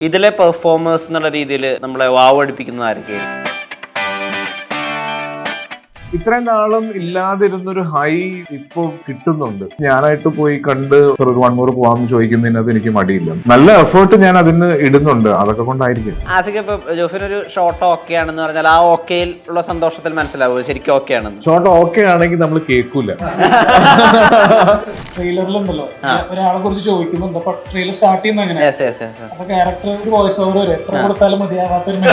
ഇതിലെ പെർഫോമേഴ്സ് എന്നുള്ള രീതിയിൽ നമ്മളെ വാവടിപ്പിക്കുന്നത് ആരൊക്കെയായിരുന്നു ഇത്രയും നാളും ഇല്ലാതിരുന്നൊരു ഹൈ ഇപ്പൊ കിട്ടുന്നുണ്ട്. ഞാനായിട്ട് പോയി കണ്ട് ഒരു വൺ മോർ പോവാന്ന് ചോദിക്കുന്നതിനകത്ത് എനിക്ക് മടിയില്ല. നല്ല എഫേർട്ട് ഞാൻ അതിന് ഇടുന്നുണ്ട്. അതൊക്കെ കൊണ്ടായിരിക്കും. ആസിക്ക് ഇപ്പൊ ഒരു ഷോട്ട് ഓക്കെ ആണെന്ന് പറഞ്ഞാൽ ആ ഓക്കെയിൽ ഉള്ള സന്തോഷത്തിൽ മനസ്സിലാവും? ശരിക്കും ഓക്കെ ആണെന്ന്. ഷോർട്ട് ഓക്കെ ആണെങ്കിൽ നമ്മൾ കേൾക്കൂല ട്രെയിലറിലുണ്ടല്ലോ ഒരാളെ കുറിച്ച് ചോദിക്കുന്നുണ്ട്. അപ്പൊ ട്രെയിലർ സ്റ്റാർട്ട് ചെയ്യുന്ന അങ്ങനെ അപ്പൊ ക്യാരക്ടർ ഒരു വോയിസ് ഓവർ വരും. എത്ര കൊടുത്താലും മതിയാവാത്തൊരു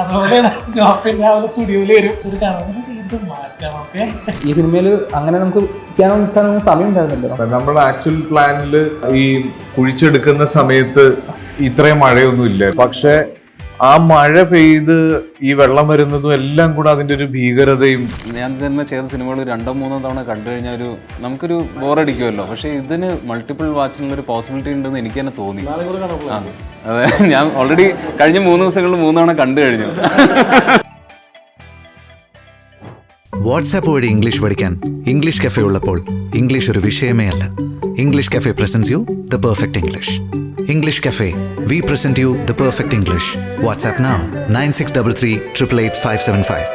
അതുപോലെയാണ് ജോഫിൻ രാവിലെ സ്റ്റുഡിയോയിൽ വരും. ഒരു കാരണം ഇത് മാറ്റാം ഓക്കെ? ഈ സിനിമയിൽ അങ്ങനെ നമുക്ക് പിയാനോ നിൽക്കാനൊന്നും സമയം ഉണ്ടായിരുന്നില്ല നമ്മുടെ ആക്ച്വൽ പ്ലാനിൽ ഈ കുഴിച്ചെടുക്കുന്ന സമയത്ത് ഇത്രയും മഴയൊന്നും ഇല്ല. പക്ഷെ ആ മഴ പെയ്ത് ഈ വെള്ളം വരുന്നതും എല്ലാം കൂടെ അതിന്റെ ഒരു ഭീകരതയും ഞാൻ തന്നെ ചെയ്ത സിനിമകൾ രണ്ടോ മൂന്നോ തവണ കണ്ടു കഴിഞ്ഞാൽ ഒരു നമുക്കൊരു ബോറടിക്കുമല്ലോ. പക്ഷെ ഇതിന് മൾട്ടിപ്പിൾ വാച്ചിനുള്ള ഒരു പോസിബിലിറ്റി ഉണ്ടെന്ന് എനിക്ക് തന്നെ തോന്നി. അതെ. ഞാൻ ഓൾറെഡി കഴിഞ്ഞ മൂന്ന് ദിവസങ്ങളിൽ മൂന്നാണ് കണ്ടു കഴിഞ്ഞു. വാട്സാപ്പ് വഴി ഇംഗ്ലീഷ് പഠിക്കാൻ ഇംഗ്ലീഷ് കഫേ ഉള്ളപ്പോൾ ഇംഗ്ലീഷ് ഒരു വിഷയമേ അല്ല. English cafe presents you the perfect English English cafe we present you the perfect English WhatsApp now nine six double three triple eight five seven five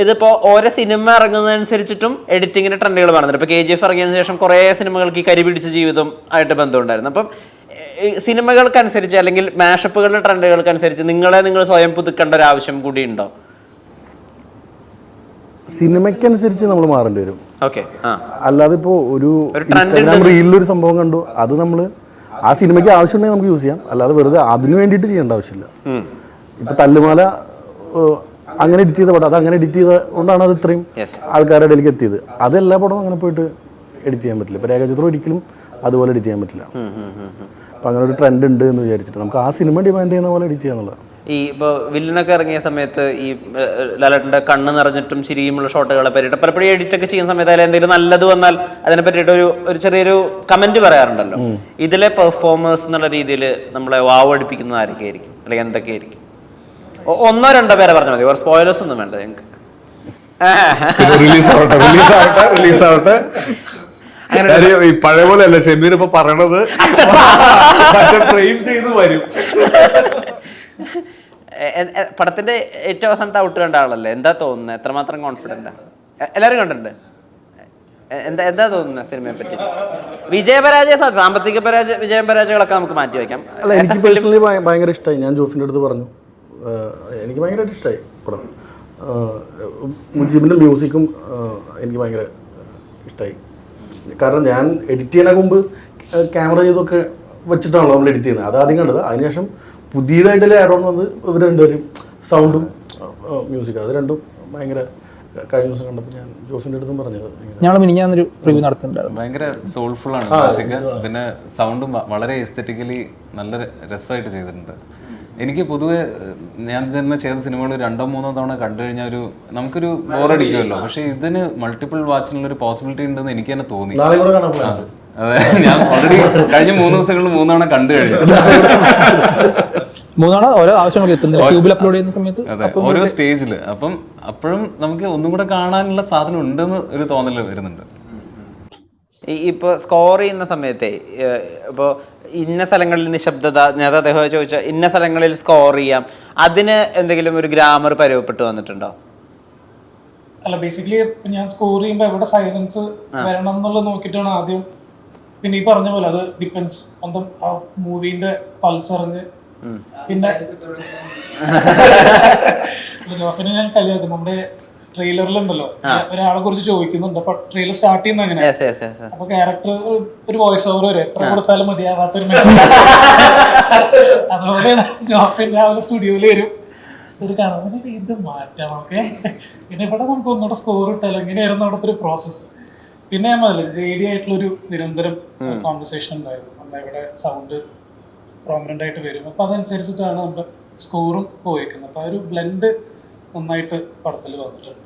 ഇതിപ്പോ ഓരോ cinema ഇറങ്ങുന്നതനുസരിച്ചിട്ടും എഡിറ്റിങ്ങിന്റെ ട്രെൻഡുകൾ പറയുന്നുണ്ട് ഇപ്പൊ കെ ജി എഫ് ഇറങ്ങിയതിനു ശേഷം കുറേ സിനിമകൾക്ക് ഈ കരിപിടിച്ച ജീവിതം ആയിട്ട് ബന്ധമുണ്ടായിരുന്നു. അപ്പം സിനിമകൾക്കനുസരിച്ച് അല്ലെങ്കിൽ മാഷപ്പുകളുടെ ട്രെൻഡുകൾക്കനുസരിച്ച് നിങ്ങളെ നിങ്ങൾ സ്വയം പുതുക്കേണ്ട ഒരു ആവശ്യം കൂടി ഉണ്ടോ? സിനിമയ്ക്കനുസരിച്ച് നമ്മൾ മാറേണ്ടി വരും. ഓക്കെ അല്ലാതെ ഇപ്പോൾ ഒരു ഒരു ഇൻസ്റ്റാഗ്രാം റീലിൽ റീലിലൊരു സംഭവം കണ്ടു അത് നമ്മൾ ആ സിനിമയ്ക്ക് ആവശ്യമുണ്ടെങ്കിൽ നമുക്ക് യൂസ് ചെയ്യാം. അല്ലാതെ വെറുതെ അതിന് വേണ്ടിയിട്ട് ചെയ്യേണ്ട ആവശ്യമില്ല. ഇപ്പൊ തല്ലുമാല അങ്ങനെ എഡിറ്റ് ചെയ്ത പടം അത് അങ്ങനെ എഡിറ്റ് ചെയ്ത കൊണ്ടാണ് അത് ഇത്രയും ആൾക്കാരുടെ ഇടയിലേക്ക് എത്തിയത്. അത് എല്ലാ പടവും അങ്ങനെ പോയിട്ട് എഡിറ്റ് ചെയ്യാൻ പറ്റില്ല. ഇപ്പൊ രേഖാചിത്രം ഒരിക്കലും അതുപോലെ എഡിറ്റ് ചെയ്യാൻ പറ്റില്ല. അപ്പൊ അങ്ങനെ ഒരു ട്രെൻഡ് ഉണ്ട് എന്ന് വിചാരിച്ചിട്ട് നമുക്ക് ആ സിനിമ ഡിമാൻഡ് ചെയ്യുന്ന പോലെ എഡിറ്റ് ചെയ്യാന്നുള്ളതാണ്. ഈ ഇപ്പോൾ വില്ലനൊക്കെ ഇറങ്ങിയ സമയത്ത് ഈ ലാലേട്ടന്റെ കണ്ണ് നിറഞ്ഞിട്ടും ചിരിയുമുള്ള ഷോട്ടുകളെ പറ്റിയിട്ട് പലപ്പോഴും എഡിറ്റൊക്കെ ചെയ്യുന്ന സമയത്ത് അതിൽ എന്തെങ്കിലും നല്ലത് വന്നാൽ അതിനെ പറ്റിയിട്ട് ഒരു ഒരു ചെറിയൊരു കമന്റ് പറയാറുണ്ടല്ലോ. ഇതിലെ പെർഫോമേഴ്സ് എന്നുള്ള രീതിയിൽ നമ്മളെ വാവടിപ്പിക്കുന്ന ആരൊക്കെ ആയിരിക്കും അല്ലെങ്കിൽ എന്തൊക്കെ ആയിരിക്കും ഒന്നോ രണ്ടോ പേരെ പറഞ്ഞാൽ മതി സ്പോയിലേഴ്സ് ഒന്നും വേണ്ട ഞങ്ങൾക്ക്. റിലീസ് ആവട്ടെ റിലീസ് ആവട്ടെ റിലീസ് ആവട്ടെ. ഈ പഴയ പോലെ അല്ല ഷമീർ ഇപ്പൊ പറയണത് ട്രെയിൻ ചെയ്ത് വരും. പടത്തിന്റെ ഏറ്റവും അവസാനത്തെ ഔട്ട് കണ്ട ആളല്ലേ? എന്താ തോന്നുന്നത് എത്രമാത്രം കോൺഫിഡന്റ് എല്ലാവരും കണ്ടിട്ടുണ്ട്. എന്താ എന്താ തോന്നുന്നത് സിനിമയെ പറ്റി? വിജയപരാജയ സാമ്പത്തിക പരാജയ വിജയം പരാജയങ്ങളൊക്കെ നമുക്ക് മാറ്റി വയ്ക്കാം. അല്ല എനിക്ക് പേഴ്സണലി ഭയങ്കര ഇഷ്ടമായി ഞാൻ ജോഫിന്റെ അടുത്ത് പറഞ്ഞു. എനിക്ക് ഭയങ്കരമായിട്ട് ഇഷ്ടമായി പടം. മുജീബിന്റെ മ്യൂസിക്കും എനിക്ക് ഭയങ്കര ഇഷ്ടമായി കാരണം ഞാൻ എഡിറ്റ് ചെയ്യുന്ന മുമ്പ് ക്യാമറ ചെയ്തൊക്കെ വെച്ചിട്ടാണല്ലോ നമ്മൾ എഡിറ്റ് ചെയ്യുന്നത്. അത് ആദ്യം കണ്ടത്. അതിനുശേഷം പുതിയതായിട്ടല്ലേ ആഡ് ഓൺ വന്ന് ഇവർ രണ്ടുപേരും സൗണ്ടും മ്യൂസിക്കും അത് രണ്ടും ഭയങ്കര കഴിഞ്ഞ ദിവസം കണ്ടപ്പോൾ ഞാൻ ജോസിന്റെ അടുത്തും പറഞ്ഞത് ഞങ്ങൾ മിനിഞ്ഞാന്നൊരു റിവ്യൂ നടത്തുന്നുണ്ടായിരുന്നു ഭയങ്കര സോൾഫുൾ ആണ് മ്യൂസിക് പിന്നെ സൗണ്ടും വളരെ എസ്തറ്റിക്കലി നല്ല രസമായിട്ട് ചെയ്തിട്ടുണ്ട്. എനിക്ക് പൊതുവെ ഞാൻ തന്നെ ചെയ്ത സിനിമകൾ രണ്ടോ മൂന്നോ തവണ കണ്ടു കഴിഞ്ഞാൽ ഒരു നമുക്കൊരു ബോറടിക്കുമല്ലോ പക്ഷെ ഇതിന് മൾട്ടിപ്പിൾ വാച്ചിനുള്ള ഒരു പോസിബിലിറ്റി ഉണ്ടെന്ന് എനിക്ക് തന്നെ തോന്നി. അതെ ഞാൻ ഓൾറെഡി കഴിഞ്ഞ മൂന്ന് ദിവസങ്ങളിൽ മൂന്നവണ കണ്ടു കഴിഞ്ഞു. മൂന്നാണ് ഓരോ ആവശ്യം നമുക്ക് എത്തുന്നില്ല ട്യൂബിൽ അപ്ലോഡ് ചെയ്യുന്ന സമയത്ത് ഓരോ സ്റ്റേജിൽ അപ്പം അപ്പോഴും നമുക്ക് ഒന്നും കൂടെ കാണാനുള്ള സാധനം ഉണ്ടെന്ന് ഒരു തോന്നൽ വരുന്നുണ്ട്. ഈ ഇപ്പോൾ സ്കോർ ചെയ്യുന്ന സമയത്തെ ഇപ്പോൾ ഇന്ന സ്ഥലങ്ങളിൽ നിശബ്ദത നേരത്തെ അദ്ദേഹം ചോദിച്ച ഇന്ന സ്ഥലങ്ങളിൽ സ്കോർ ചെയ്യാം അതിന് എന്തെങ്കിലും ഒരു ഗ്രാമർ പരുവപ്പെട്ട് വന്നിട്ടുണ്ടോ? അല്ല ബേസിക്കലി ഞാൻ സ്കോർ ചെയ്യുമ്പോൾ എവിടെ സൈലൻസ് വരണം എന്നുള്ളത് നോക്കിയിട്ടാണ് ആദ്യം പിന്നെ ഈ പറഞ്ഞ പോലെ അത് ഡിപ്പെൻസ് ഓൺ ആ മൂവിന്റെ പൾസ് അറിഞ്ഞ് പിന്നെ ജോഫിനെ ഞാൻ കളിയാക്കും നമ്മുടെ ട്രെയിലറിലുണ്ടല്ലോ. ഒരാളെ കുറിച്ച് ചോദിക്കുന്നുണ്ട്. അപ്പൊ ട്രെയിലർ സ്റ്റാർട്ട് ചെയ്യുന്ന അങ്ങനെ അപ്പൊ ക്യാരക്ടർ ഒരു വോയിസ് ഓവർ വരും. എത്ര കൊടുത്താലും മതിയാവാത്തൊരു അതുപോലെയാണ് ജോഫിൻ രാവിലെ സ്റ്റുഡിയോയിൽ വരും. ഒരു കാരണം ഇത് മാറ്റാം ഓക്കെ പിന്നെ ഇവിടെ നമുക്ക് ഒന്നുകൂടെ സ്കോർ ഇട്ടാലോ? ഇങ്ങനെയായിരുന്നു അവിടുത്തെ ഒരു പ്രോസസ്സ് പിന്നെ ഞാൻ പറഞ്ഞില്ല ജെ ഡി ആയിട്ടുള്ളൊരു നിരന്തരം കോൺവെർസേഷൻ ഉണ്ടായിരുന്നു. നമ്മുടെ ഇവിടെ സൗണ്ട് പ്രോമിനന്റ് ആയിട്ട് വരും. അപ്പോൾ അതനുസരിച്ചിട്ടാണ് നമ്മുടെ സ്കോറും പോയേക്കുന്നത്. അപ്പോൾ ആ ഒരു ബ്ലെൻഡ് നന്നായിട്ട് പടത്തിൽ വന്നിട്ടുണ്ട്.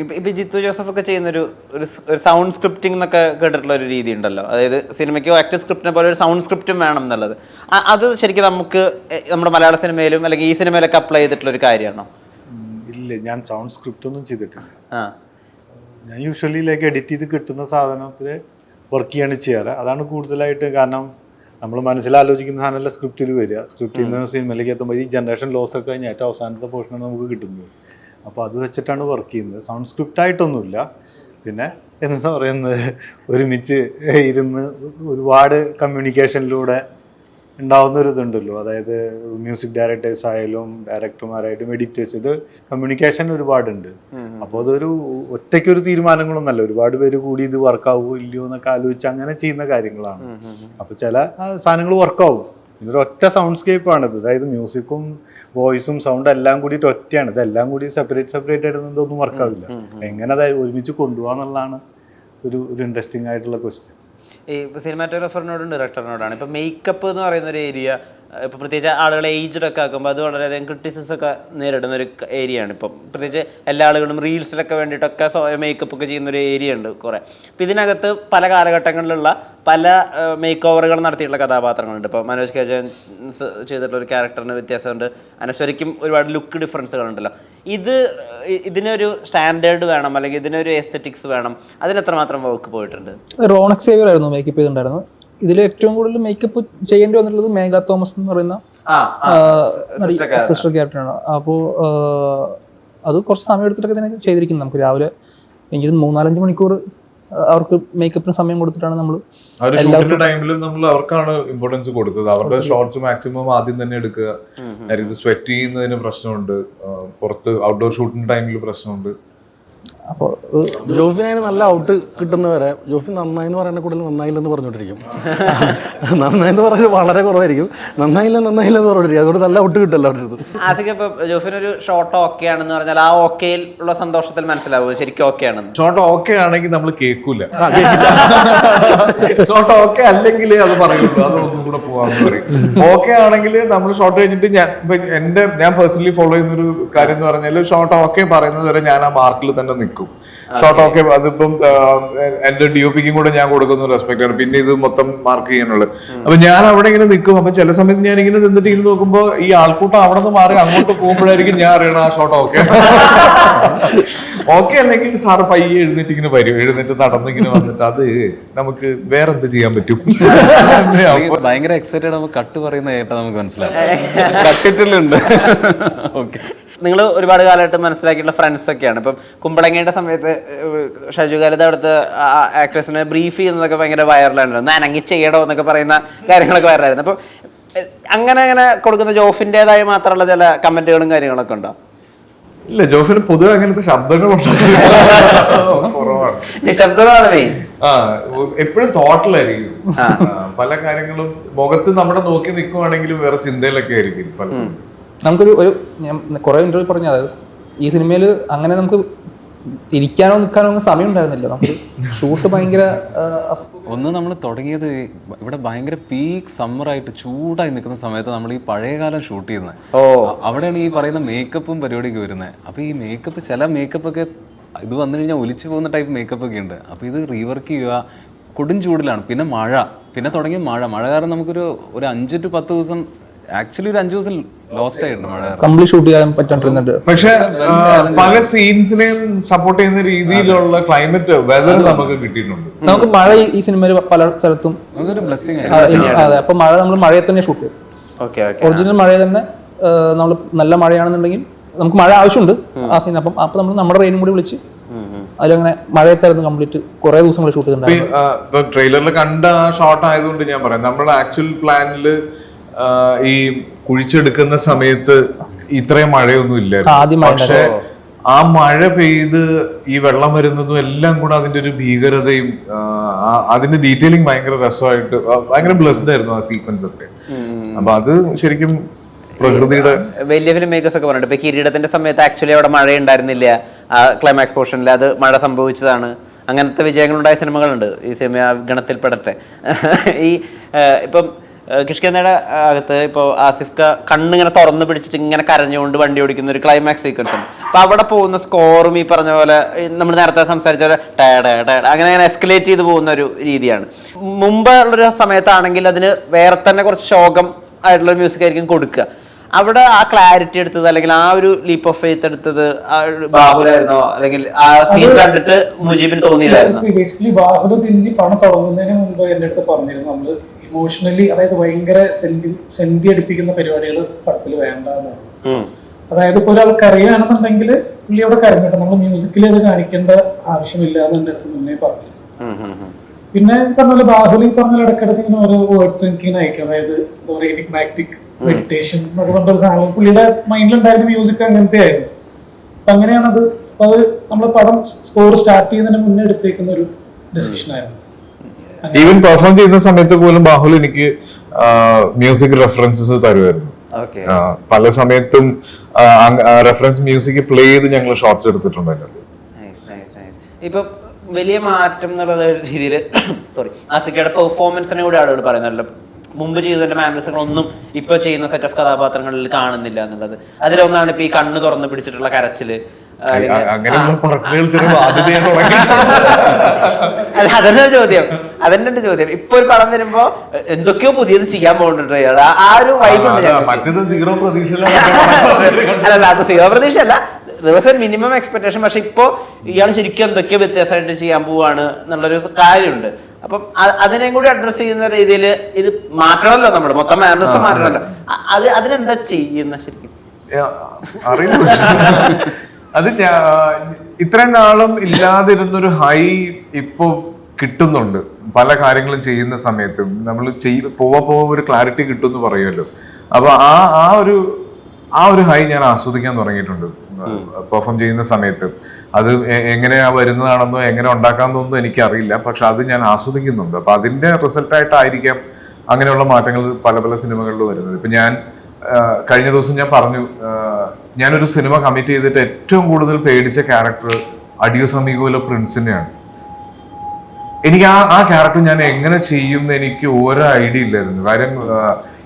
ഇപ്പൊ ഇപ്പൊ ജിത്തു ജോസഫ് ഒക്കെ ചെയ്യുന്ന ഒരു ഒരു സൗണ്ട് സ്ക്രിപ്റ്റിംഗ് എന്നൊക്കെ കേട്ടിട്ടുള്ള ഒരു രീതി ഉണ്ടല്ലോ. അതായത് സിനിമയ്ക്കോ ആക്ടർ സ്ക്രിപ്റ്റിനെ പോലെ ഒരു സൗണ്ട് സ്ക്രിപ്റ്റും വേണം എന്നുള്ളത്. അത് ശരിക്കും നമുക്ക് നമ്മുടെ മലയാള സിനിമയിലും അല്ലെങ്കിൽ ഈ സിനിമയിലൊക്കെ അപ്ലൈ ചെയ്തിട്ടുള്ള ഒരു കാര്യമാണോ? ഇല്ല. ഞാൻ സൗണ്ട് സ്ക്രിപ്റ്റ് ഒന്നും ചെയ്തിട്ടില്ല. ആ. ഞാൻ യൂഷ്വലി ലൈക്ക് എഡിറ്റ് ചെയ്ത് കിട്ടുന്ന സാധനത്തിൽ വർക്ക് ചെയ്യാണ് ചെയ്യാറ്. അതാണ് കൂടുതലായിട്ട് കാരണം നമ്മൾ മനസ്സിലാലോചിക്കുന്ന സാധനമല്ല സ്ക്രിപ്റ്റിൽ വരിക. സ്ക്രിപ്റ്റിൽ നിന്ന് സിനിമയിലേക്ക് എത്തുമ്പോൾ ഈ ജനറേഷൻ ലോസ് ഒക്കെ കഴിഞ്ഞ ഏറ്റവും അവസാനത്തെ പോർഷനാണ് നമുക്ക് കിട്ടുന്നത്. അപ്പോൾ അത് വെച്ചിട്ടാണ് വർക്ക് ചെയ്യുന്നത്. സൗണ്ട് സ്ക്രിപ്റ്റ് ആയിട്ടൊന്നുമില്ല. പിന്നെ എന്താ പറയുന്നത്? ഒരുമിച്ച് ഇരുന്ന് ഒരുപാട് കമ്മ്യൂണിക്കേഷനിലൂടെ ഉണ്ടാവുന്ന ഒരു ഇതുണ്ടല്ലോ അതായത് മ്യൂസിക് ഡയറക്ടേഴ്സ് ആയാലും ഡയറക്ടർമാരായാലും എഡിറ്റേഴ്സ് ഇത് കമ്മ്യൂണിക്കേഷൻ ഒരുപാടുണ്ട്. അപ്പോൾ അതൊരു ഒറ്റയ്ക്കൊരു തീരുമാനങ്ങളൊന്നല്ല. ഒരുപാട് പേര് കൂടി ഇത് വർക്കാവോ ഇല്ലയോ എന്നൊക്കെ ആലോചിച്ച് അങ്ങനെ ചെയ്യുന്ന കാര്യങ്ങളാണ്. അപ്പോൾ ചില സാധനങ്ങൾ വർക്കാവും ഇതൊരു ഒറ്റ സൗണ്ട് സ്കേപ്പാണിത് അതായത് മ്യൂസിക്കും വോയിസും സൗണ്ടും എല്ലാം കൂടിയിട്ട് ഒറ്റയാണ്. ഇതെല്ലാം കൂടി സെപ്പറേറ്റ് സെപ്പറേറ്റ് ആയിട്ട് ഇതൊന്നും വർക്കാവില്ല എങ്ങനെ അത് ഒരുമിച്ച് കൊണ്ടുപോകാന്നുള്ളതാണ് ഒരു ഒരു ഇൻട്രസ്റ്റിംഗ് ആയിട്ടുള്ള ക്വസ്റ്റ്യൻ ഈ സിനിമാറ്റോഗ്രാഫറിനോടും ഡയറക്ടറിനോടാണ് ഇപ്പം മേക്കപ്പ് എന്ന് പറയുന്ന ഒരു ഏരിയ ഇപ്പൊ പ്രത്യേകിച്ച് ആളുകളെ ഏജ്ഡ് ഒക്കെ ആക്കുമ്പോൾ അത് വളരെയധികം ക്രിറ്റിസിസ് ഒക്കെ നേരിടുന്ന ഒരു ഏരിയയാണ് ഇപ്പം പ്രത്യേകിച്ച് എല്ലാ ആളുകളും റീൽസിലൊക്കെ വേണ്ടിയിട്ടൊക്കെ മേക്കപ്പ് ഒക്കെ ചെയ്യുന്ന ഒരു ഏരിയ ഉണ്ട് കുറേ. അപ്പം ഇതിനകത്ത് പല കാലഘട്ടങ്ങളിലുള്ള പല മേക്ക് ഓവറുകൾ നടത്തിയിട്ടുള്ള കഥാപാത്രങ്ങളുണ്ട്. ഇപ്പോൾ മനോജ് കെ ജയൻ ചെയ്തിട്ടുള്ള ഒരു ക്യാരക്ടറിന് വ്യത്യാസമുണ്ട്. അനശ്വരിക്കും ഒരുപാട് ലുക്ക് ഡിഫറൻസുകളുണ്ടല്ലോ ഇത് ഇതിനൊരു സ്റ്റാൻഡേർഡ് വേണം അല്ലെങ്കിൽ ഇതിനൊരു എസ്തറ്റിക്സ് വേണം. അതിനെത്ര മാത്രം വർക്ക് പോയിട്ടുണ്ട്? റോണക് സേവിയർ ആയിരുന്നു മേക്കപ്പ് ചെയ്തിട്ടുണ്ടായിരുന്നത്. ഇതിൽ ഏറ്റവും കൂടുതൽ മേക്കപ്പ് ചെയ്യേണ്ടി വന്നിട്ടുള്ളത് മേഘ തോമസ് എന്ന് പറയുന്ന. സിസ്റ്റർ ക്യാപ്റ്റനാണ് അപ്പോൾ അത് കുറച്ച് സമയം എടുത്തിട്ടൊക്കെ തന്നെ ചെയ്തിരിക്കുന്നത് നമുക്ക് രാവിലെ എങ്കിലും മൂന്നാലഞ്ച് മണിക്കൂർ അവർക്ക് മേക്കപ്പിന് സമയം കൊടുത്തിട്ടാണ് നമ്മൾ ഷൂട്ടിന്റെ നമ്മൾ അവർക്കാണ് ഇമ്പോർട്ടൻസ് കൊടുത്തത്. അവരുടെ ഷോർട്സ് മാക്സിമം ആദ്യം തന്നെ എടുക്കുക. സ്വെറ്റ് ചെയ്യുന്നതിന് പ്രശ്നമുണ്ട്. പുറത്ത് ഔട്ട്ഡോർ ഷൂട്ടിന്റെ ടൈമിൽ പ്രശ്നമുണ്ട്. അപ്പോൾ ജോഫിനായി നല്ല ഔട്ട് കിട്ടുന്നവരെ ജോഫിൻ നന്നായി എന്ന് പറയുന്ന കൂടുതൽ നന്നായില്ലെന്ന് പറഞ്ഞോണ്ടിരിക്കും നന്നായി എന്ന് പറയുന്നത് വളരെ കുറവായിരിക്കും. നന്നായില്ല നന്നായില്ല എന്ന് പറഞ്ഞിരിക്കും അതുകൊണ്ട് നല്ല ഔട്ട് കിട്ടും എല്ലാവരുടെ അടുത്തും. ആസിക്ക് ഇപ്പൊ ജോഫിനൊരു ഷോട്ട് ഓക്കെ ആണെന്ന് പറഞ്ഞാൽ ആ ഓക്കെയിൽ ഉള്ള സന്തോഷത്തിൽ മനസ്സിലാവും ശരിക്കും ഓക്കെ ആണെന്ന്. ഷോർട്ട് ഓക്കെ ആണെങ്കിൽ നമ്മൾ കേൾക്കൂല. ഷോർട്ട് ഓക്കെ അല്ലെങ്കിൽ അത് പറയുള്ളൂ. അത് ഒന്നും കൂടെ പോവാന്ന് പറയും. ഓക്കെ ആണെങ്കിൽ നമ്മൾ ഷോർട്ട് കഴിഞ്ഞിട്ട് ഞാൻ ഇപ്പൊ എന്റെ ഞാൻ പേഴ്സണലി ഫോളോ ചെയ്യുന്ന ഒരു കാര്യം എന്ന് പറഞ്ഞാൽ ഷോർട്ട് ഓക്കെ പറയുന്നത് വരെ ഞാൻ ആ മാർക്കിൽ തന്നെ നിൽക്കും. Short okay. അതിപ്പം എന്റെ ഡി ഒ പിക്കും കൂടെ ഞാൻ കൊടുക്കുന്ന റെസ്പെക്ട് ആണ്. പിന്നെ ഇത് മൊത്തം മാർക്ക് ചെയ്യാനുള്ളത്. അപ്പൊ ഞാൻ അവിടെ ഇങ്ങനെ നിൽക്കും. അപ്പൊ ചില സമയത്ത് ഞാൻ ഇങ്ങനെ നിന്നിട്ട് ഇങ്ങനെ നോക്കുമ്പോ ഈ ആൾക്കൂട്ടം അവിടെ നിന്ന് മാറി അങ്ങോട്ട് പോകുമ്പോഴായിരിക്കും ഞാൻ അറിയണം ആ ഷോട്ട് ഓക്കെ ഓക്കെ അല്ലെങ്കിൽ സാറ് പയ്യെ എഴുന്നേറ്റ് ഇങ്ങനെ വരും. എഴുന്നേറ്റ് നടന്നിങ്ങനെ വന്നിട്ട് അത് നമുക്ക് വേറെ എന്ത് ചെയ്യാൻ പറ്റും? ഭയങ്കര എക്സൈറ്റഡ് ആകുമ്പോൾ കട്ട് പറയുന്ന കേട്ടാ നമുക്ക് മനസ്സിലാവും കട്ടിട്ടില്ലുണ്ട്. ഓക്കെ. നിങ്ങൾ ഒരുപാട് കാലമായിട്ട് മനസ്സിലാക്കിയിട്ടുള്ള ഫ്രണ്ട്സ് ഒക്കെയാണ്. ഇപ്പം കുമ്പളങ്ങയുടെ സമയത്ത് ഷജു കാലത്ത് അവിടുത്തെ ആക്ട്രസിനെ ബ്രീഫ് ചെയ്യുന്നതൊക്കെ ഭയങ്കര വൈറലായിരുന്നു നനങ്ങി അനങ്ങി ചെയ്യണോ എന്നൊക്കെ പറയുന്ന കാര്യങ്ങളൊക്കെ വൈറലായിരുന്നു അപ്പം അങ്ങനെ അങ്ങനെ കൊടുക്കുന്ന ജോഫിന്റെതായ മാത്രമുള്ള ചില കമന്റുകളും കാര്യങ്ങളൊക്കെ ഉണ്ടോ? ഇല്ല ജോഫിന് പൊതുവെ അങ്ങനത്തെ ആ എപ്പോഴും തോട്ടിലായിരിക്കും. പല കാര്യങ്ങളും മുഖത്ത് നമ്മുടെ നോക്കി നിൽക്കുവാണെങ്കിലും വേറെ ചിന്തയിലൊക്കെ ആയിരിക്കും പല. നമുക്കൊരു ഒരു ഞാൻ കുറേ ഇന്റർവ്യൂ പറഞ്ഞു അതായത് ഈ സിനിമയിൽ അങ്ങനെ നമുക്ക് ഇരിക്കാനോ നിൽക്കാനോ ഒന്നും സമയം ഉണ്ടായിരുന്നില്ല നമുക്ക് ഷൂട്ട് ഭയങ്കര ഒന്ന് നമ്മൾ തുടങ്ങിയത് ഇവിടെ ഭയങ്കര പീക്ക് സമ്മറായിട്ട് ചൂടായി നിൽക്കുന്ന സമയത്ത് നമ്മൾ ഈ പഴയകാലം ഷൂട്ട് ചെയ്യുന്നത് ഓ. അവിടെയാണ് ഈ പറയുന്ന മേക്കപ്പും പരിപാടിയൊക്കെ വരുന്നത് അപ്പോൾ ഈ മേക്കപ്പ് ചില മേക്കപ്പ് ഒക്കെ ഇത് വന്നു കഴിഞ്ഞാൽ ഒലിച്ചു പോകുന്ന ടൈപ്പ് മേക്കപ്പ് ഒക്കെ ഉണ്ട്. അപ്പോൾ ഇത് റീവർക്ക് ചെയ്യുക കൊടും ചൂടിലാണ്. പിന്നെ മഴ. പിന്നെ തുടങ്ങിയ മഴ. മഴ കാരണം നമുക്കൊരു ഒരു അഞ്ച് ടു പത്ത് ദിവസം ആക്ച്വലി ഒരു അഞ്ചു ദിവസം ലോസ്റ്റ് ആയിട്ടുണ്ട് മഴ കാരണം കംപ്ലീറ്റ് ഷൂട്ട് ചെയ്യാൻ പറ്റാണ്ടിരുന്നുണ്ട് പക്ഷെ ആ, പല സീൻസിനെയും സപ്പോർട്ട് ചെയ്യുന്ന രീതിയിലുള്ള ക്ലൈമറ്റ് വെതർ നമുക്ക് കിട്ടിയിട്ടുണ്ട്. നമുക്ക് മഴ ഈ- സിനിമയിൽ പല സ്ഥലത്തും അതെ. അപ്പൊ മഴ നമ്മൾ മഴയെ തന്നെ ഷൂട്ട് ചെയ്യും. ഓക്കെ ഓക്കെ ഒറിജിനൽ മഴയെ തന്നെ നമ്മൾ നല്ല മഴയാണെന്നുണ്ടെങ്കിൽ നമുക്ക് മഴ ആവശ്യമുണ്ട് ആ സീൻ അപ്പം അപ്പൊ നമ്മൾ നമ്മുടെ റെയിനും കൂടി വിളിച്ച് അതിലങ്ങനെ മഴയത്തായിരുന്നു കംപ്ലീറ്റ് കുറെ ദിവസങ്ങൾ ഷൂട്ട് ചെയ്തിട്ടുണ്ട് ട്രെയിലറിൽ കണ്ട ആ ഷോട്ട് ആയതുകൊണ്ട് ഞാൻ പറയാം. നമ്മുടെ ആക്ച്വൽ പ്ലാനിൽ ഈ കുഴിച്ചെടുക്കുന്ന സമയത്ത് ഇത്രയും മഴയൊന്നും ഇല്ല ആദ്യം പക്ഷെ ആ മഴ പെയ്ത് ഈ വെള്ളം വരുന്നതും എല്ലാം കൂടെ അതിന്റെ ഒരു ഭീകരതയും അതിന്റെ ഡീറ്റെയിലിംഗ് ഭയങ്കര രസമായിട്ട് ഭയങ്കര ബ്ലസ്ഡ് ആയിരുന്നു ആ സീക്വൻസ് ഒക്കെ. അപ്പൊ അത് ശരിക്കും പ്രകൃതിയുടെ വലിയ ഫിലിം മേക്കേഴ്സ് ഒക്കെ പറഞ്ഞിട്ട് ഇപ്പൊ കിരീടത്തിന്റെ സമയത്ത് ആക്ച്വലി അവിടെ മഴ ഉണ്ടായിരുന്നില്ല. ആ ക്ലൈമാക്സ് പോർഷനിൽ അത് മഴ സംഭവിച്ചതാണ്. അങ്ങനത്തെ വിജയങ്ങളുണ്ടായ സിനിമകളുണ്ട്. ഈ സിനിമ ഗണത്തിൽ ഗണത്തിൽപ്പെടട്ടെ ഈ ഇപ്പം ആ, കിഷ്കിന്ധയുടെ അകത്ത് ഇപ്പോൾ ആസിഫ് ക കണ്ണിങ്ങനെ തുറന്ന് പിടിച്ചിട്ട് ഇങ്ങനെ കരഞ്ഞുകൊണ്ട് വണ്ടി ഓടിക്കുന്ന ഒരു ക്ലൈമാക്സ് സീക്വൻസ് ഉണ്ട് അപ്പൊ അവിടെ പോകുന്ന സ്കോറും ഈ പറഞ്ഞ പോലെ നമ്മൾ നേരത്തെ സംസാരിച്ച പോലെ ടേട ടേട അങ്ങനെ അങ്ങനെ എസ്കലേറ്റ് ചെയ്ത് പോകുന്ന ഒരു രീതിയാണ്. മുമ്പ് ഉള്ളൊരു സമയത്താണെങ്കിൽ അതിന് വേറെ തന്നെ കുറച്ച് ശോകം ആയിട്ടുള്ള മ്യൂസിക് ആയിരിക്കും കൊടുക്കുക. അവിടെ ആ ക്ലാരിറ്റി എടുത്തത് അല്ലെങ്കിൽ ആ ഒരു ലീപ്പ് ഓഫ് ഫെയ്ത്ത് എടുത്തത് ബാഹുലായിരുന്നോ? അല്ലെങ്കിൽ ആ സീൻ കണ്ടിട്ട് മുജീബിന് തോന്നിയതായിരുന്നു? ബേസിക്കലി ബാഹുല തിരിഞ്ഞ് പണം തുടങ്ങുന്നതിന് മുമ്പ് എന്റെ അടുത്ത് പറഞ്ഞിരുന്നു. നമ്മൾ ഇമോഷണലി അതായത് ഭയങ്കര സെന്തി അടിപ്പിക്കുന്ന പരിപാടികൾ പടത്തിൽ വേണ്ട എന്നാണ്. അതായത് ഇപ്പോൾ ഒരാൾ കരയുകയാണെന്നുണ്ടെങ്കിൽ പുള്ളി അവിടെ കരഞ്ഞിട്ട് നമ്മൾ മ്യൂസിക്കിൽ അത് കാണിക്കേണ്ട ആവശ്യമില്ല എന്ന് എന്റെ അടുത്ത് മുന്നേ പറഞ്ഞു. പിന്നെ പറഞ്ഞാൽ പറഞ്ഞ ബാഹുലി പറഞ്ഞ ഇടക്കിടക്ക് ഇങ്ങനെ ഓരോ വേർഡ്സ് എനിക്ക് അയക്കും. അതായത് എന്താ പറയുക മെഡിറ്റേഷൻ എന്നൊക്കെ പറഞ്ഞൊരു സാധനം. പുള്ളിയുടെ മൈൻഡിലുണ്ടായിരുന്ന മ്യൂസിക് അങ്ങനത്തെ ആയിരുന്നു. അപ്പൊ അങ്ങനെയാണത്. അത് നമ്മൾ പടം സ്കോർ സ്റ്റാർട്ട് ചെയ്യുന്നതിന് മുന്നേ എടുത്തേക്കുന്ന ഒരു ഡെസിഷൻ ആയിരുന്നു. ഈവൻ പെർഫോം ചെയ്യുന്ന സമയത്ത് പോലും ബാഹുൽ എനിക്ക് മ്യൂസിക് റെഫറൻസസ് തരുമായിരുന്നു. പല സമയത്തും റെഫറൻസ് മ്യൂസിക് പ്ലേ ചെയ്ത് ഞങ്ങൾ ഷോർട്സ് എടുത്തിട്ടുണ്ട് ഇപ്പൊ വലിയ മാറ്റം എന്നുള്ള രീതിയിൽ സോറി ആസിക്കയുടെ പെർഫോമൻസിനെ കൂടി ആളുകൾ പറയുന്നല്ലോ മുമ്പ് ചെയ്തതിന്റെ മാനസുകളൊന്നും ഇപ്പൊ ചെയ്യുന്ന സെറ്റ് ഓഫ് കഥാപാത്രങ്ങളിൽ കാണുന്നില്ല എന്നുള്ളത്. അതിലൊന്നാണ് ഇപ്പൊ ഈ കണ്ണ് തുറന്ന് പിടിച്ചിട്ടുള്ള കരച്ചിൽ. അല്ല അതന്നെ ചോദ്യം. അതന്നെ എന്റെ ചോദ്യം. ഇപ്പൊ ഒരു പടം വരുമ്പോ എന്തൊക്കെയോ പുതിയത് ചെയ്യാൻ പോകുന്നുണ്ട്. ആ- ഒരു വൈബ് ഉണ്ട് സീറോ അല്ല അത് സീറോ പ്രതീക്ഷ അല്ല ദിവസം മിനിമം എക്സ്പെക്ടേഷൻ പക്ഷെ ഇപ്പോ ഇയാൾ ശരിക്കും എന്തൊക്കെയോ വ്യത്യാസമായിട്ട് ചെയ്യാൻ പോവാണ് എന്നുള്ളൊരു കാര്യമുണ്ട്. അപ്പം അതിനെയും കൂടി അഡ്രസ് ചെയ്യുന്ന രീതിയിൽ ഇത് മാറ്റണമല്ലോ നമ്മൾ മൊത്തം മാനസ് മാറ്റണമല്ലോ. അത് അതിനെന്താ ചെയ്യുന്ന ശരിക്കും? അറിയില്ല അത് ഇത്രയും നാളും ഇല്ലാതിരുന്നൊരു ഹൈ ഇപ്പോ കിട്ടുന്നുണ്ട്. പല കാര്യങ്ങളും ചെയ്യുന്ന സമയത്തും. നമ്മൾ ചെയ് പോവാ പോവാ ഒരു ക്ലാരിറ്റി കിട്ടും എന്ന് പറയുമല്ലോ. അപ്പൊ ആ ആ ഒരു ആ ഒരു ഹൈ ഞാൻ ആസ്വദിക്കാൻ തുടങ്ങിയിട്ടുണ്ട്. പെർഫോം ചെയ്യുന്ന സമയത്ത്. അത് എങ്ങനെയാ വരുന്നതാണെന്നോ എങ്ങനെ ഉണ്ടാക്കാമെന്നൊന്നും എനിക്കറിയില്ല. പക്ഷെ അത് ഞാൻ ആസ്വദിക്കുന്നുണ്ട്. അപ്പൊ അതിന്റെ റിസൾട്ടായിട്ടായിരിക്കാം അങ്ങനെയുള്ള മാറ്റങ്ങൾ പല പല സിനിമകളിൽ വരുന്നത്. ഇപ്പൊ ഞാൻ കഴിഞ്ഞ ദിവസം ഞാൻ പറഞ്ഞു ഞാനൊരു സിനിമ കമ്മിറ്റ് ചെയ്തിട്ട് ഏറ്റവും കൂടുതൽ പേടിച്ച ക്യാരക്ടർ അഡിയോസ് അമീഗോയിലെ പ്രിൻസിനെയാണ്. എനിക്ക് ആ ആ ക്യാരക്ടർ ഞാൻ എങ്ങനെ ചെയ്യും എന്ന് എനിക്ക് ഒരു ഐഡിയ ഇല്ലായിരുന്നു. കാര്യം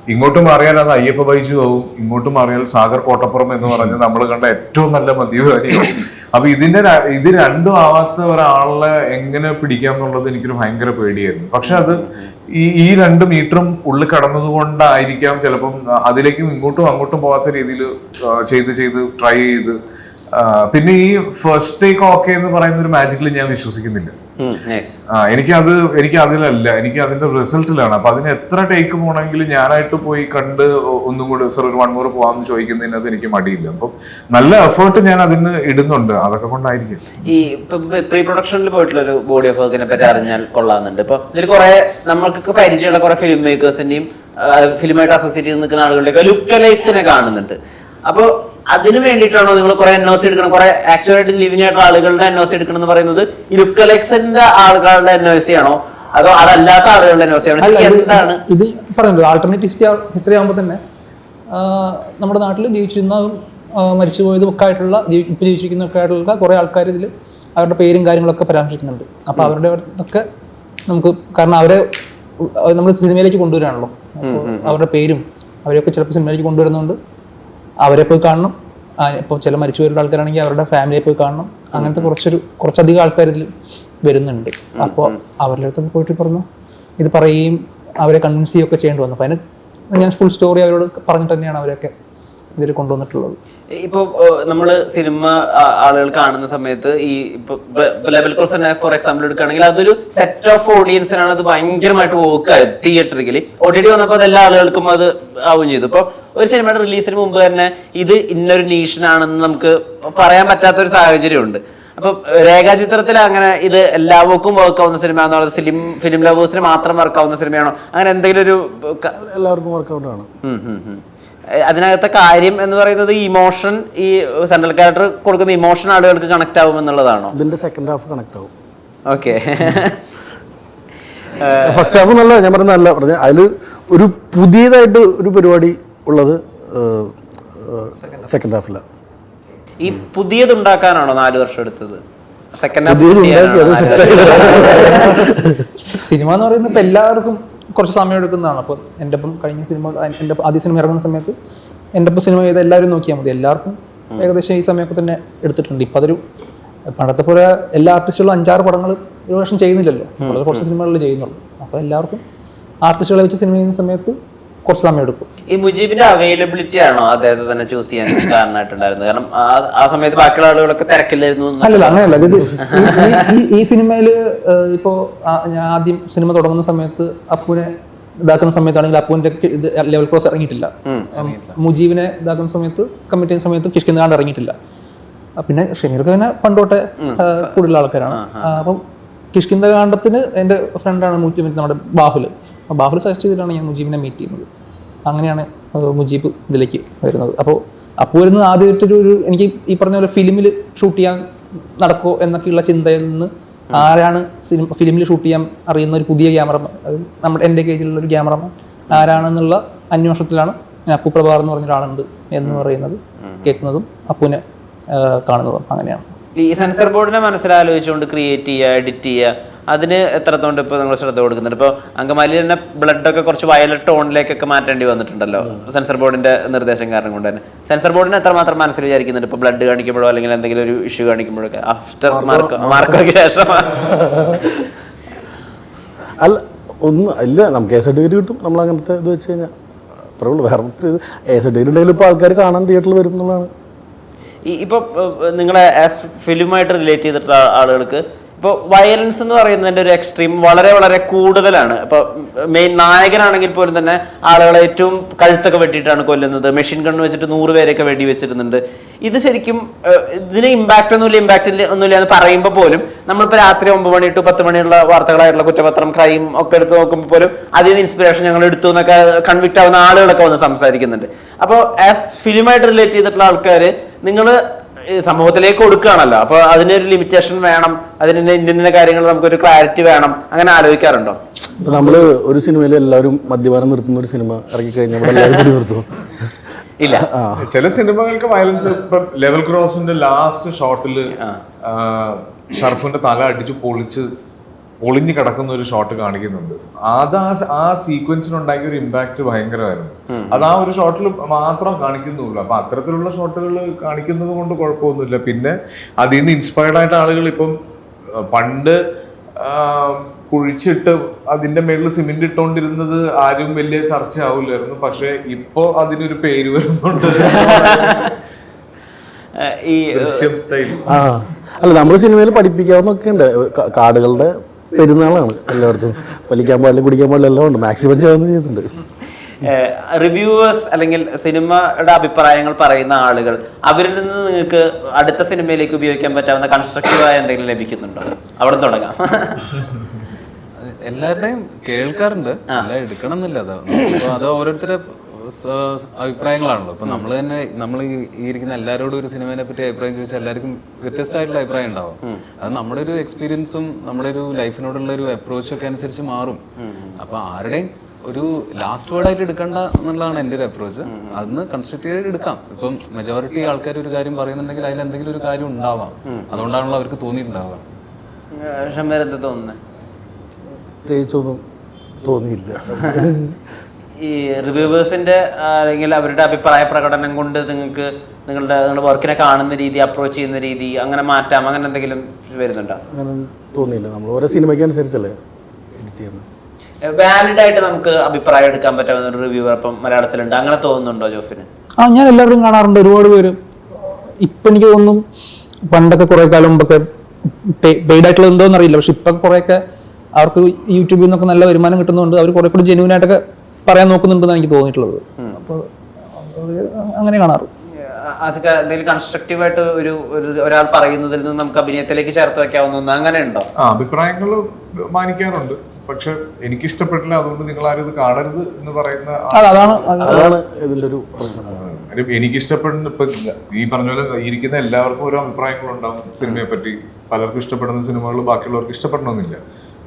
ഇങ്ങോട്ട് മാറിയാൽ അത് അയ്യപ്പ ബൈജു ആവും. ഇങ്ങോട്ട് മാറിയാൽ സാഗർ കോട്ടപ്പുറം എന്ന് പറഞ്ഞ് നമ്മൾ കണ്ട ഏറ്റവും നല്ല മദ്യപാനിയാവും അപ്പൊ ഇതിന്റെ ഇത് രണ്ടും ആവാത്ത ഒരാളെ എങ്ങനെ പിടിക്കാം എന്നുള്ളത് എനിക്കൊരു ഭയങ്കര പേടിയായിരുന്നു. പക്ഷെ അത് ഈ ഈ രണ്ട് മീറ്ററും ഉള്ളിൽ കടന്നത് കൊണ്ടായിരിക്കാം ചിലപ്പം അതിലേക്കും ഇങ്ങോട്ടും അങ്ങോട്ടും പോകാത്ത രീതിയിൽ ചെയ്ത് ചെയ്ത് ട്രൈ ചെയ്ത് പിന്നെ ഈ ഫസ്റ്റ് ടേക്ക് ഓക്കെ എന്ന് പറയുന്ന ഒരു മാജിക്കിൽ ഞാൻ വിശ്വസിക്കുന്നില്ല. ആ എനിക്ക് അത് എനിക്ക് അതിലല്ല എനിക്ക് അതിന്റെ റിസൾട്ടിലാണ് അപ്പൊ അതിന് എത്ര ടേക്ക് പോകണമെങ്കിലും ഞാനായിട്ട് പോയി കണ്ട് ഒന്നും കൂടി സർ ഒരു വൺ മോർ പോവാന്ന് ചോദിക്കുന്നതിനകത്ത് എനിക്ക് മടിയില്ല. അപ്പം നല്ല എഫേർട്ട് ഞാൻ അതിന് ഇടുന്നുണ്ട്. അതൊക്കെ കൊണ്ടായിരിക്കും. ഈ പ്രീ പ്രൊഡക്ഷനിൽ പോയിട്ടുള്ള ഒരു ബോഡി ഓഫ് വർക്കിനെ പറ്റി അറിഞ്ഞാൽ കൊള്ളാന്നുണ്ട് ഇപ്പൊ ഇതിൽ കുറെ നമ്മൾക്കൊക്കെ പരിചയമുള്ള കുറെ ഫിലിം മേക്കേഴ്സിന്റെയും ഫിലിമായിട്ട് അസോസിയേറ്റ് ചെയ്ത് നിൽക്കുന്ന ആളുകളുടെയൊക്കെ ലുക്ക് ലൈഫ്സിനെ കാണുന്നുണ്ട്. അപ്പൊ അതിന് വേണ്ടിയിട്ടാണോ നിങ്ങൾ കുറെ എൻ ഒ സി എടുക്കണം? കുറെ ആക്ച്വലായിട്ട് ലിവിങ് ആയിട്ടുള്ള ആളുകളുടെ എൻ ഒ സി എടുക്കണം എന്ന് പറയുന്നത് ലുക്കലക്സിന്റെ ആളുകളുടെ എൻ ഒ സി ആണോ? അതോ അതല്ലാത്ത ആളുകളുടെ എൻ ഒ സി ആണോ? എന്താണ്? ഇത് പറയുന്നത് ആൾട്ടർനേറ്റ് ഹിസ്റ്ററി ഹിസ്റ്ററി ആകുമ്പോൾ തന്നെ നമ്മുടെ നാട്ടിൽ ജീവിച്ചിരുന്ന മരിച്ചുപോയതും ഒക്കെ ആയിട്ടുള്ള ഇപ്പം ജീവിച്ചിരിക്കുന്ന ഒക്കെ ആയിട്ടുള്ള കുറെ ആൾക്കാർ ഇതിൽ അവരുടെ പേരും കാര്യങ്ങളൊക്കെ പരാമർശിക്കുന്നുണ്ട്. അപ്പോൾ അവരുടെ ഒക്കെ നമുക്ക് കാരണം അവരെ നമ്മൾ സിനിമയിലേക്ക് കൊണ്ടുവരാണല്ലോ. അവരുടെ പേരും അവരെയൊക്കെ ചിലപ്പോൾ സിനിമയിലേക്ക് കൊണ്ടുവരുന്നതുകൊണ്ട് അവരെ പോയി കാണണം. ഇപ്പോൾ ചില മരിച്ചു വരുന്ന ആൾക്കാരാണെങ്കിൽ അവരുടെ ഫാമിലിയെ പോയി കാണണം. അങ്ങനത്തെ കുറച്ചൊരു കുറച്ചധികം ആൾക്കാർ ഇതിൽ വരുന്നുണ്ട്. അപ്പോൾ അവരുടെ അടുത്തൊക്കെ പോയിട്ട് പറഞ്ഞു. ഇത് പറയുകയും അവരെ കൺവിൻസ് ചെയ്യുകയൊക്കെ ചെയ്യേണ്ടി വന്നു. അപ്പോൾ അതിന് ഞാൻ ഫുൾ സ്റ്റോറി അവരോട് പറഞ്ഞിട്ട് തന്നെയാണ് അവരൊക്കെ ഇതിൽ കൊണ്ടുവന്നിട്ടുള്ളത്. ഇപ്പൊ നമ്മൾ സിനിമ ആളുകൾ കാണുന്ന സമയത്ത് ഈ ലെവൽ ക്രോസ് ഫോർ എക്സാമ്പിൾ എടുക്കുകയാണെങ്കിൽ അതൊരു സെറ്റ് ഓഫ് ഓഡിയൻസിനാണ് അത് ഭയങ്കരമായിട്ട് ഒ ടി ടി വന്നപ്പോൾ അത് എല്ലാ ആളുകൾക്കും അത് ആവുകയും ചെയ്തു. ഇപ്പൊ ഒരു സിനിമയുടെ റിലീസിന് മുമ്പ് തന്നെ ഇത് ഇന്നൊരു നീഷനാണെന്ന് നമുക്ക് പറയാൻ പറ്റാത്ത ഒരു സാഹചര്യമുണ്ട്. അപ്പൊ രേഖാചിത്രത്തിൽ അങ്ങനെ ഇത് എല്ലാവർക്കും വർക്ക് ആവുന്ന സിനിമ എന്ന് പറയുന്നത് ഫിലിം ഫിലിം ലവേഴ്സിന് മാത്രം വർക്ക് ആവുന്ന സിനിമയാണോ അങ്ങനെ എന്തെങ്കിലും ഒരു എല്ലാവർക്കും വർക്കൗട്ടാണ് ആണ്. ഉം ഉം. ഏഹ് അതിനകത്തെ കാര്യം എന്ന് പറയുന്നത് ഇമോഷൻ ഈ സെൻട്രൽ ക്യാരക്ടർ കൊടുക്കുന്ന ഇമോഷൻ ആളുകൾക്ക് കണക്ട് ആവും എന്നുള്ളതാണോ? ഇതിന്റെ സെക്കൻഡ് ഹാഫ് കണക്ട് ആവും. ഓക്കെ ഫസ്റ്റ് ഹാഫ് നല്ല ഞാൻ പറഞ്ഞ നല്ല പറഞ്ഞ അതിൽ ഒരു പുതിയതായിട്ട് ഒരു പരിപാടി ഉള്ളത് സെക്കൻഡ് ഹാഫിലാണ് ഈ പുതിയത് ഉണ്ടാക്കാനാണോ നാല് വർഷം എടുത്തത്? സെക്കൻഡ് പുതിയത് ഉണ്ടാക്കി സിനിമ എന്ന് പറയുന്നത് ഇപ്പം എല്ലാവർക്കും കുറച്ച് സമയം എടുക്കുന്നതാണ്. അപ്പോൾ എന്റെ ഒപ്പം കഴിഞ്ഞ സിനിമ എന്റെ ആദ്യ സിനിമ ഇറങ്ങുന്ന സമയത്ത് എന്റെ ഒപ്പം സിനിമ ചെയ്ത് എല്ലാവരും നോക്കിയാൽ മതി. എല്ലാവർക്കും ഏകദേശം ഈ സമയമൊക്കെ തന്നെ എടുത്തിട്ടുണ്ട്. ഇപ്പം അതൊരു പണ്ടത്തെ പോലെ എല്ലാ ആർട്ടിസ്റ്റുകളും അഞ്ചാറ് പടങ്ങൾ ഒരു വർഷം ചെയ്യുന്നില്ലല്ലോ. വളരെ കുറച്ച് സിനിമകളിൽ ചെയ്യുന്നുള്ളൂ. അപ്പോൾ എല്ലാവർക്കും ആർട്ടിസ്റ്റുകളെ വെച്ച് സിനിമ ചെയ്യുന്ന സമയത്ത് കുറച്ച് സമയം എടുക്കും. ഈ മുജീബിന്റെ അവൈലബിലിറ്റി ആണോ അദ്ദേഹത്തെ തന്നെ ചൂസ് ചെയ്യാൻ കാരണമായിട്ടുണ്ടായിരുന്നത്? കാരണം ആ- സമയത്ത് ബാക്കിയുള്ള ആളുകളൊക്കെ തിരക്കില്ലായിരുന്നു അല്ലല്ല അങ്ങനെയല്ല. ഇത് ഈ- സിനിമയിൽ ഇപ്പോ ഞാൻ ആദ്യം സിനിമ തുടങ്ങുന്ന സമയത്ത് അപ്പുവിനെ ഇതാക്കുന്ന സമയത്താണെങ്കിൽ അപ്പുവിന്റെ ഇത് ലെവൽ ക്രോസ് ഇറങ്ങിയിട്ടില്ല. മുജീബിനെ ഇതാക്കുന്ന സമയത്ത് കമ്മിറ്റി ചെയ്യുന്ന സമയത്ത് കിഷ്കിന്ദാണ്ട് ഇറങ്ങിയിട്ടില്ല. പിന്നെ ഷമീർക്ക് പിന്നെ പണ്ടോട്ടെ കൂടുതൽ ആൾക്കാരാണ്. അപ്പം കിഷ്കിന്ദ കാണ്ടത്തിന് എന്റെ ഫ്രണ്ടാണ് മുജീബ് നമ്മുടെ ബാഹുൽ ബാഹുൽ സജസ്റ്റ് ചെയ്തിട്ടാണ് ഞാൻ മുജീബിനെ മീറ്റ് ചെയ്യുന്നത്. അങ്ങനെയാണ് മുജീബ് ഇതിലേക്ക് വരുന്നത്. അപ്പോൾ അപ്പോൾ വരുന്നത് ആദ്യമായിട്ടൊരു ഒരു എനിക്ക് ഈ പറഞ്ഞ പോലെ ഫിലിമിൽ ഷൂട്ട് ചെയ്യാൻ നടക്കോ എന്നൊക്കെയുള്ള ചിന്തയിൽ നിന്ന് ആരാണ് സിനിമ ഫിലിമിൽ ഷൂട്ട് ചെയ്യാൻ അറിയുന്ന ഒരു പുതിയ ക്യാമറമാൻ അത് നമ്മുടെ എന്റെ കേജിലുള്ള ഒരു ക്യാമറമാൻ ആരാണെന്നുള്ള അന്വേഷണത്തിലാണ് അപ്പു പ്രഭാർ എന്ന് പറഞ്ഞ ഒരാളുണ്ട് എന്ന് പറയുന്നത് കേൾക്കുന്നതും അപ്പുവിനെ കാണുന്നതും അങ്ങനെയാണ്. ഈ സെൻസർ ബോർഡിനെ മനസ്സിലാലോചിച്ചുകൊണ്ട് ക്രിയേറ്റ് ചെയ്യുക എഡിറ്റ് ചെയ്യുക അതിന് എത്രത്തോണ്ട് ഇപ്പോൾ നിങ്ങൾ ശ്രദ്ധ കൊടുക്കുന്നുണ്ട്? ഇപ്പോൾ അങ്കമാലി തന്നെ ബ്ലഡ് ഒക്കെ കുറച്ച് വയലറ്റ് ടോണിലേക്കൊക്കെ മാറ്റേണ്ടി വന്നിട്ടുണ്ടല്ലോ. സെൻസർ ബോർഡിന്റെ നിർദ്ദേശം കാരണം കൊണ്ട് തന്നെ. സെൻസർ ബോർഡിന് എത്രമാത്രം മനസ്സിൽ വിചാരിക്കുന്നുണ്ട്? ഇപ്പോൾ ബ്ലഡ് കാണിക്കുമ്പോഴോ അല്ലെങ്കിൽ എന്തെങ്കിലും ഒരു ഇഷ്യൂ കാണിക്കുമ്പോഴൊക്കെ? ആഫ്റ്റർ മാർക്ക് മാർക്കൊക്കെ ശേഷം അല്ല ഒന്നും ഇല്ല നമുക്ക് എ സർട്ടിഫിക്കറ്റ് കിട്ടും. നമ്മൾ അങ്ങനത്തെ ഇത് വെച്ച് കഴിഞ്ഞാൽ അത്രേ ഉള്ളൂ. വേറെ എ സർട്ടിഫിക്കറ്റ് ഉണ്ടെങ്കിൽ ഇപ്പോൾ ആൾക്കാർ കാണാൻ തിയേറ്ററിൽ വരും എന്നുള്ളതാണ് ഇപ്പോൾ നിങ്ങളെ ആസ് ഫിലിമായിട്ട് റിലേറ്റ് ചെയ്തിട്ടുള്ള ആളുകൾക്ക് ഇപ്പോൾ വയലൻസ് എന്ന് പറയുന്നതിന്റെ ഒരു എക്സ്ട്രീം വളരെ വളരെ കൂടുതലാണ്. ഇപ്പോൾ മെയിൻ നായകനാണെങ്കിൽ പോലും തന്നെ ആളുകളെ ഏറ്റവും കഴുത്തൊക്കെ വെട്ടിയിട്ടാണ് കൊല്ലുന്നത്. മെഷീൻ ഗൺ വെച്ചിട്ട് നൂറ് പേരെയൊക്കെ വെടി വെച്ചിരുന്നുണ്ട്. ഇത് ശരിക്കും ഇതിന് ഇമ്പാക്റ്റ് ഒന്നുമില്ല ഇമ്പാക്റ്റ് ഒന്നുമില്ല എന്ന് പറയുമ്പോൾ പോലും നമ്മളിപ്പോൾ രാത്രി ഒമ്പത് മണി ടു പത്ത് മണിയുള്ള വാർത്തകളായിട്ടുള്ള കുറ്റപത്രം ക്രൈം ഒക്കെ എടുത്ത് നോക്കുമ്പോൾ പോലും അതിൽ നിന്ന് ഇൻസ്പിറേഷൻ ഞങ്ങൾ എടുത്തു എന്നൊക്കെ കൺവിക്റ്റ് ആവുന്ന ആളുകളൊക്കെ വന്ന് സംസാരിക്കുന്നുണ്ട്. അപ്പോൾ ആസ് ഫിലിമായിട്ട് റിലേറ്റ് ചെയ്തിട്ടുള്ള ആൾക്കാർ നിങ്ങൾ സമൂഹത്തിലേക്ക് കൊടുക്കുകയാണല്ലോ. അപ്പൊ അതിനൊരു ലിമിറ്റേഷൻ വേണം. അതിന് ഇന്ത്യൻ കാര്യങ്ങൾ നമുക്കൊരു ക്ലാരിറ്റി വേണം. അങ്ങനെ ആലോചിക്കാറുണ്ടോ? ഇപ്പൊ നമ്മൾ ഒരു സിനിമയിൽ എല്ലാവരും മദ്യപാനം നിർത്തുന്ന ഒരു സിനിമ ഇറങ്ങി കഴിഞ്ഞാൽ എല്ലാവരും കൂടി നിർത്തും. ഇല്ല. ചില സിനിമകൾക്ക് വയലൻസ് ഇപ്പൊ ലെവൽ ക്രോസിന്റെ ലാസ്റ്റ് ഷോട്ടിൽ ഷർഫിന്റെ തല അടിച്ച് പൊളിച്ച് ഒളിഞ്ഞു കിടക്കുന്ന ഒരു ഷോട്ട് കാണിക്കുന്നുണ്ട്. അത് ആ ആ സീക്വൻസിനുണ്ടാക്കിയ ഒരു ഇമ്പാക്ട് ഭയങ്കരമായിരുന്നു. അത് ആ ഒരു ഷോട്ടിൽ മാത്രം കാണിക്കുന്നുള്ളൂ. അപ്പൊ അത്തരത്തിലുള്ള ഷോട്ടുകൾ കാണിക്കുന്നത് കൊണ്ട് കുഴപ്പമൊന്നുമില്ല. പിന്നെ അതിൽ നിന്ന് ഇൻസ്പയർഡ് ആയിട്ട് ആളുകൾ ഇപ്പം പണ്ട് കുഴിച്ചിട്ട് അതിന്റെ മേളിൽ സിമെന്റ് ഇട്ടോണ്ടിരുന്നത് ആരും വലിയ ചർച്ച ആവില്ലായിരുന്നു പക്ഷെ ഇപ്പോ അതിനൊരു പേര് വരുന്നുണ്ട്. ഈ ആ. അല്ല നമ്മൾ സിനിമയിൽ പഠിപ്പിക്കാവുന്നൊക്കെ ഉണ്ട് കാടുകളുടെ പെരുന്നാളാണ് എല്ലായിടത്തും. വലിക്കാൻ പാടില്ല കുടിക്കാൻ പാടില്ല എല്ലാം ഉണ്ട്. മാക്സിമം ചെയ്യാൻ ചെയ്തിട്ടുണ്ട്. റിവ്യൂവേഴ്സ് അല്ലെങ്കിൽ സിനിമയുടെ അഭിപ്രായങ്ങൾ പറയുന്ന ആളുകൾ അവരിൽ നിന്ന് നിങ്ങൾക്ക് അടുത്ത സിനിമയിലേക്ക് ഉപയോഗിക്കാൻ പറ്റാവുന്ന കൺസ്ട്രക്റ്റീവായ എന്തെങ്കിലും ലഭിക്കുന്നുണ്ടോ? അവിടെ തുടങ്ങാം. എല്ലാവരുടെയും കേൾക്കാറുണ്ട്. എല്ലാം എടുക്കണം എന്നില്ല അത് സ- അഭിപ്രായങ്ങളാണല്ലോ. അപ്പൊ നമ്മൾ തന്നെ നമ്മൾ ഈ ഇരിക്കുന്ന എല്ലാവരോടും ഒരു സിനിമയെ പറ്റി അഭിപ്രായം ചോദിച്ചാൽ എല്ലാവർക്കും വ്യത്യസ്തമായിട്ടുള്ള അഭിപ്രായം ഉണ്ടാവും. അത് നമ്മുടെ ഒരു എക്സ്പീരിയൻസും നമ്മുടെ ഒരു ലൈഫിനോടുള്ള ഒരു അപ്രോച്ചും ഒക്കെ അനുസരിച്ച് മാറും. അപ്പൊ ആരുടെയും ഒരു ലാസ്റ്റ് വേർഡ് ആയിട്ട് എടുക്കണ്ട എന്നുള്ളതാണ് എന്റെ ഒരു അപ്രോച്ച് അതിന് കൺസ്ട്രക്റ്റീവ് ആയിട്ട് എടുക്കാം. ഇപ്പം മെജോറിറ്റി ആൾക്കാർ ഒരു കാര്യം പറയുന്നുണ്ടെങ്കിൽ അതിൽ എന്തെങ്കിലും ഒരു കാര്യം ഉണ്ടാവാം. അതുകൊണ്ടാണല്ലോ അവർക്ക് തോന്നിയിട്ടുണ്ടാവുക. ഷമീർ എന്താ തോന്നുന്നത് പ്രത്യേകിച്ചൊന്നും തോന്നിയില്ല. ഈ റിവ്യൂവേഴ്സിന്റെ അല്ലെങ്കിൽ അവരുടെ അഭിപ്രായ പ്രകടനം കൊണ്ട് നിങ്ങൾക്ക് നിങ്ങളുടെ നിങ്ങളുടെ വർക്കിനെ കാണുന്ന രീതി അപ്രോച്ച് ചെയ്യുന്ന രീതി അങ്ങനെ മാറ്റാം അങ്ങനെ എന്തെങ്കിലും വരുന്നുണ്ടോ? അങ്ങനെ തോന്നിയില്ല. നമ്മൾ ഓരോ സിനിമയ്ക്ക് അനുസരിച്ചല്ലേ എഡിറ്റ് ചെയ്യുന്നത്. വാലിഡ് ആയിട്ട് നമുക്ക് അഭിപ്രായം എടുക്കാൻ പറ്റാവുന്ന ഒരു റിവ്യൂവർ ഇപ്പം മലയാളത്തിലുണ്ട്. അങ്ങനെ തോന്നുന്നുണ്ടോ ജോഫിന്? ആ ഞാൻ എല്ലാവരും കാണാറുണ്ട്. ഒരുപാട് പേര്. ഇപ്പം എനിക്ക് തോന്നും പണ്ടൊക്കെ കുറേ കാലം മുമ്പൊക്കെ പെയ്ഡ് ആയിട്ടുള്ള എന്തോന്ന് അറിയില്ല പക്ഷെ ഇപ്പം കുറേയൊക്കെ അവർക്ക് യൂട്യൂബിൽ നിന്നൊക്കെ നല്ല വരുമാനം കിട്ടുന്നതുകൊണ്ട് അവർ കുറെ കൂടി ജെന്യൂൻ ആയിട്ടൊക്കെ പറയാൻ നോക്കുന്നുണ്ടെന്നാണ് എനിക്ക് തോന്നിയിട്ടുള്ളത്. അപ്പോൾ അങ്ങനെ കാണാറ്. കൺസ്ട്രക്റ്റീവായിട്ട് ഒരു ഒരു- ഒരാൾ പറയുന്നതിൽ നിന്ന് നമുക്ക് അഭിനയത്തിലേക്ക് ചേർത്ത് വെക്കാവുന്ന അങ്ങനെ ഉണ്ടോ? ആ അഭിപ്രായങ്ങൾ മാനിക്കാറുണ്ട്. പക്ഷെ എനിക്ക് ഇഷ്ടപ്പെട്ടില്ല അതുകൊണ്ട് നിങ്ങൾ ആരും ഇത് കാണരുത് എന്ന് പറയുന്ന അതാണ് അത് അതാണ്. ഇതിന്റെ ഒരു പ്രശ്നം. എനിക്ക് ഇഷ്ടപ്പെടുന്ന ഇപ്പൊ ഈ പറഞ്ഞ പോലെ ഇരിക്കുന്ന എല്ലാവർക്കും ഓരോ അഭിപ്രായങ്ങളുണ്ടാവും. സിനിമയെ പറ്റി പലർക്കും ഇഷ്ടപ്പെടുന്ന സിനിമകൾ ബാക്കിയുള്ളവർക്ക് ഇഷ്ടപ്പെടണമെന്നില്ല.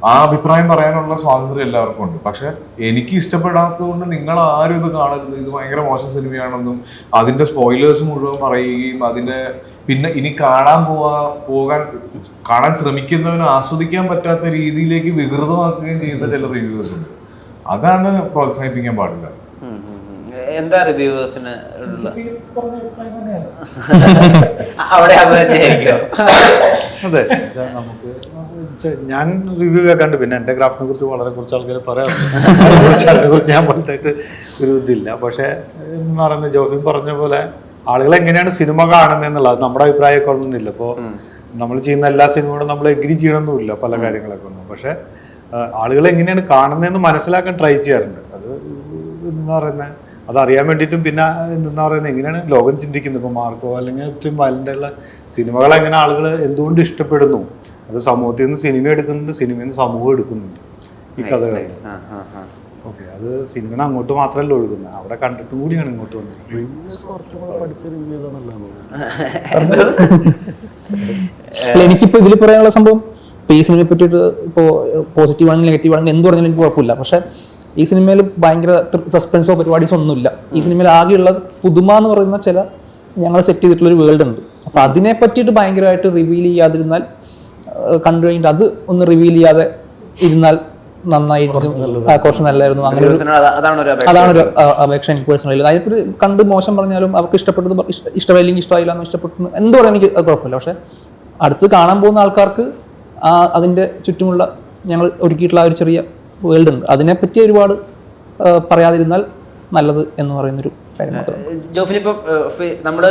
ആ അഭിപ്രായം പറയാനുള്ള സ്വാതന്ത്ര്യം എല്ലാവർക്കും ഉണ്ട്. പക്ഷെ എനിക്ക് ഇഷ്ടപ്പെടാത്തത് കൊണ്ട് നിങ്ങൾ ആരും ഇത് കാണരുത്. ഇത് ഭയങ്കര മോശം സിനിമയാണെന്നും അതിന്റെ സ്പോയിലേഴ്സ് മുഴുവൻ പറയുകയും അതിന്റെ പിന്നെ ഇനി കാണാൻ പോവാ പോകാൻ കാണാൻ ശ്രമിക്കുന്നവന് ആസ്വദിക്കാൻ പറ്റാത്ത രീതിയിലേക്ക് വികൃതമാക്കുകയും ചെയ്യുന്ന ചില റിവ്യൂസ് ഉണ്ട്. അതാണ് പ്രോത്സാഹിപ്പിക്കാൻ പാടില്ല. എന്താ റിവ്യൂവേഴ്സിന് അവിടെ അത് തന്നെയായിരിക്കും. അതെ. നമുക്ക് ഞാൻ റിവ്യൂ കേൾക്കാണ്ട് പിന്നെ എന്റെ ക്രാഫ്റ്റിനെ കുറിച്ച് വളരെ കുറച്ച് ആൾക്കാർ പറയാറുണ്ട്. അതിനെക്കുറിച്ച് അതിനെക്കുറിച്ച് ഞാൻ വലുതായിട്ട് ഒരു ഇതില്ല. പക്ഷേ എന്ന് പറയുന്നത് ജോഫിൻ പറഞ്ഞ പോലെ ആളുകൾ എങ്ങനെയാണ് സിനിമ കാണുന്നത് എന്നുള്ളത് നമ്മുടെ അഭിപ്രായമൊക്കെ ഒന്നുമില്ല ഇപ്പോൾ നമ്മൾ ചെയ്യുന്ന എല്ലാ സിനിമകളും നമ്മൾ എഗ്രി ചെയ്യണമെന്നില്ല പല കാര്യങ്ങളൊക്കെ ഒന്നും പക്ഷേ ആളുകൾ എങ്ങനെയാണ് കാണുന്നതെന്ന് മനസ്സിലാക്കാൻ ട്രൈ ചെയ്യാറുണ്ട്. അത് എന്ന് പറയുന്നത് അതറിയാൻ വേണ്ടിയിട്ടും പിന്നെ എന്താ പറയുന്നത് എങ്ങനെയാണ് ലോകം ചിന്തിക്കുന്നത്? ഇപ്പോൾ മാർക്കോ അല്ലെങ്കിൽ ഇത്രയും വയലന്റ് ഉള്ള സിനിമകൾ എങ്ങനെ ആളുകൾ എന്തുകൊണ്ട് ഇഷ്ടപ്പെടുന്നു? അത് സമൂഹത്തിൽ നിന്ന് സിനിമ എടുക്കുന്നുണ്ട് സിനിമയിൽ നിന്ന് സമൂഹം എടുക്കുന്നുണ്ട് ഈ കഥകൾ ആ, ആ, ആ. ഓക്കെ അത് സിനിമ അങ്ങോട്ട് മാത്രമല്ല ഒഴുകുന്നത് അവിടെ കണ്ടിട്ടും കൂടിയാണ് ഇങ്ങോട്ട് വന്നത്. എനിക്കിപ്പോ ഇതിൽ പറയാനുള്ള സംഭവം സിനിമയെ പറ്റിയിട്ട് ഇപ്പോൾ പോസിറ്റീവ് ആണെങ്കിൽ നെഗറ്റീവ് ആണെങ്കിൽ എന്ത് പറഞ്ഞാലും എനിക്ക് കുഴപ്പമില്ല. പക്ഷെ ഈ സിനിമയിൽ ഭയങ്കര സസ്പെൻസോ പരിപാടീസോ ഒന്നുമില്ല. ഈ സിനിമയിൽ ആകെയുള്ള പുതുമ എന്ന് പറയുന്ന ചില ഞങ്ങൾ സെറ്റ് ചെയ്തിട്ടുള്ള ഒരു വേൾഡ് ഉണ്ട്. അപ്പൊ അതിനെ പറ്റിയിട്ട് ഭയങ്കരമായിട്ട് റിവീൽ ചെയ്യാതിരുന്നാൽ കണ്ടു കഴിഞ്ഞിട്ട് അത് ഒന്ന് റിവീൽ ചെയ്യാതെ ഇരുന്നാൽ നന്നായി കുറച്ച് നല്ലായിരുന്നു. അങ്ങനെ അതാണ് ഒരു അപേക്ഷ. എനിക്ക് പേഴ്സണലി അതിനെപ്പറ്റി കണ്ട് മോശം പറഞ്ഞാലും അവർക്ക് ഇഷ്ടപ്പെട്ടത് ഇഷ്ടമായില്ലെങ്കിൽ ഇഷ്ടമായില്ല എന്ന് ഇഷ്ടപ്പെട്ടു എന്ത് പറയാൻ എനിക്ക് അത് കുഴപ്പമില്ല. പക്ഷെ അടുത്ത് കാണാൻ പോകുന്ന ആൾക്കാർക്ക് ആ അതിന്റെ ചുറ്റുമുള്ള ഞങ്ങൾ ഒരുക്കിയിട്ടുള്ള ഒരു ചെറിയ വേൾഡ് ഉണ്ട് അതിനെപ്പറ്റി ഒരുപാട് പറയാതിരുന്നാൽ നല്ലത് എന്ന് പറയുന്നൊരു ജോഫിൻ ഇപ്പൊ നമ്മൾ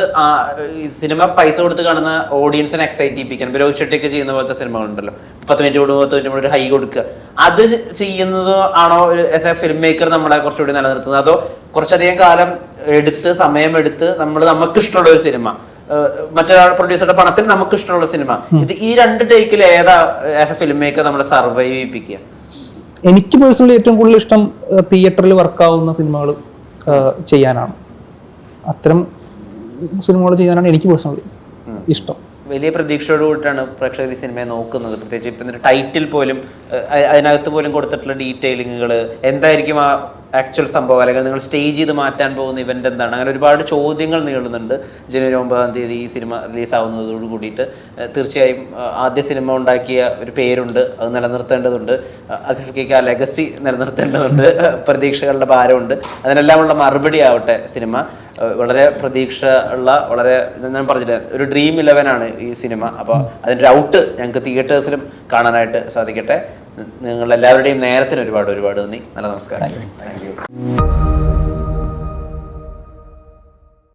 സിനിമ പൈസ കൊടുത്ത് കാണുന്ന ഓഡിയൻസിനെ എക്സൈറ്റ് ചെയ്യിപ്പിക്കാൻ ഇപ്പൊ രോഹിത് ഷെട്ടിക്ക് ചെയ്യുന്ന പോലത്തെ സിനിമകളുണ്ടല്ലോ. പത്ത് മിനിറ്റ് കൂടുമ്പോൾ പത്ത് മിനിറ്റ് ഒരു ഹൈ കൊടുക്കുക. അത് ചെയ്യുന്നത് ആണോ ആസ് എ ഫിലിം മേക്കർ നമ്മളെ കുറച്ചുകൂടി നിലനിർത്തുന്നത്? അതോ കുറച്ചധികം കാലം എടുത്ത് സമയമെടുത്ത് നമ്മൾ നമുക്ക് ഇഷ്ടമുള്ള ഒരു സിനിമ? മറ്റൊരാൾ പ്രൊഡ്യൂസറുടെ പണത്തിൽ നമുക്ക് ഇഷ്ടമുള്ള സിനിമ ഇത് ഈ രണ്ട് ടേക്കിൽ ഏതാ ആസ് എ ഫിലിം മേക്കർ നമ്മളെ സർവൈവ് ചെയ്യിപ്പിക്കുക? എനിക്ക് പേഴ്സണലി ഏറ്റവും കൂടുതൽ ഇഷ്ടം തിയേറ്ററിൽ വർക്കാവുന്ന സിനിമകൾ ചെയ്യാനാണ്. അത്തരം സിനിമകൾ ചെയ്യാനാണ് എനിക്ക് പേഴ്സണലി ഇഷ്ടം. വലിയ പ്രതീക്ഷയോട് കൂടിയിട്ടാണ് പ്രേക്ഷകർ ഈ സിനിമയെ നോക്കുന്നത്. പ്രത്യേകിച്ച് ഇപ്പം ടൈറ്റിൽ പോലും അതിനകത്ത് പോലും കൊടുത്തിട്ടുള്ള ഡീറ്റെയിലിങ്ങുകൾ എന്തായിരിക്കും ആ ആക്ച്വൽ സംഭവം അല്ലെങ്കിൽ നിങ്ങൾ സ്റ്റേജ് ചെയ്ത് മാറ്റാൻ പോകുന്ന ഇവന്റ് എന്താണ്? അങ്ങനെ ഒരുപാട് ചോദ്യങ്ങൾ നീളുന്നുണ്ട്. ജനുവരി ഒമ്പതാം തീയതി ഈ സിനിമ റിലീസാവുന്നതോട് കൂടിയിട്ട്. തീർച്ചയായും ആദ്യ സിനിമ ഉണ്ടാക്കിയ ഒരു പേരുണ്ട് അത് നിലനിർത്തേണ്ടതുണ്ട്. അസിഫ് കെ ലെഗസി നിലനിർത്തേണ്ടതുണ്ട്. പ്രതീക്ഷകളുടെ ഭാരമുണ്ട്. അതിനെല്ലാമുള്ള മറുപടി ആവട്ടെ സിനിമ. വളരെ പ്രതീക്ഷ ഉള്ള വളരെ ഞാൻ പറഞ്ഞില്ല ഒരു ഡ്രീം ഇലവൻ ആണ് ഈ സിനിമ. അപ്പോൾ അതിന്റെ ഔട്ട് ഞങ്ങൾക്ക് തിയേറ്റേഴ്സിലും കാണാനായിട്ട് സാധിക്കട്ടെ. നിങ്ങൾ എല്ലാവരുടെയും നേരത്തിന് ഒരുപാട് ഒരുപാട് നന്ദി. നല്ല നമസ്കാരം. Thank you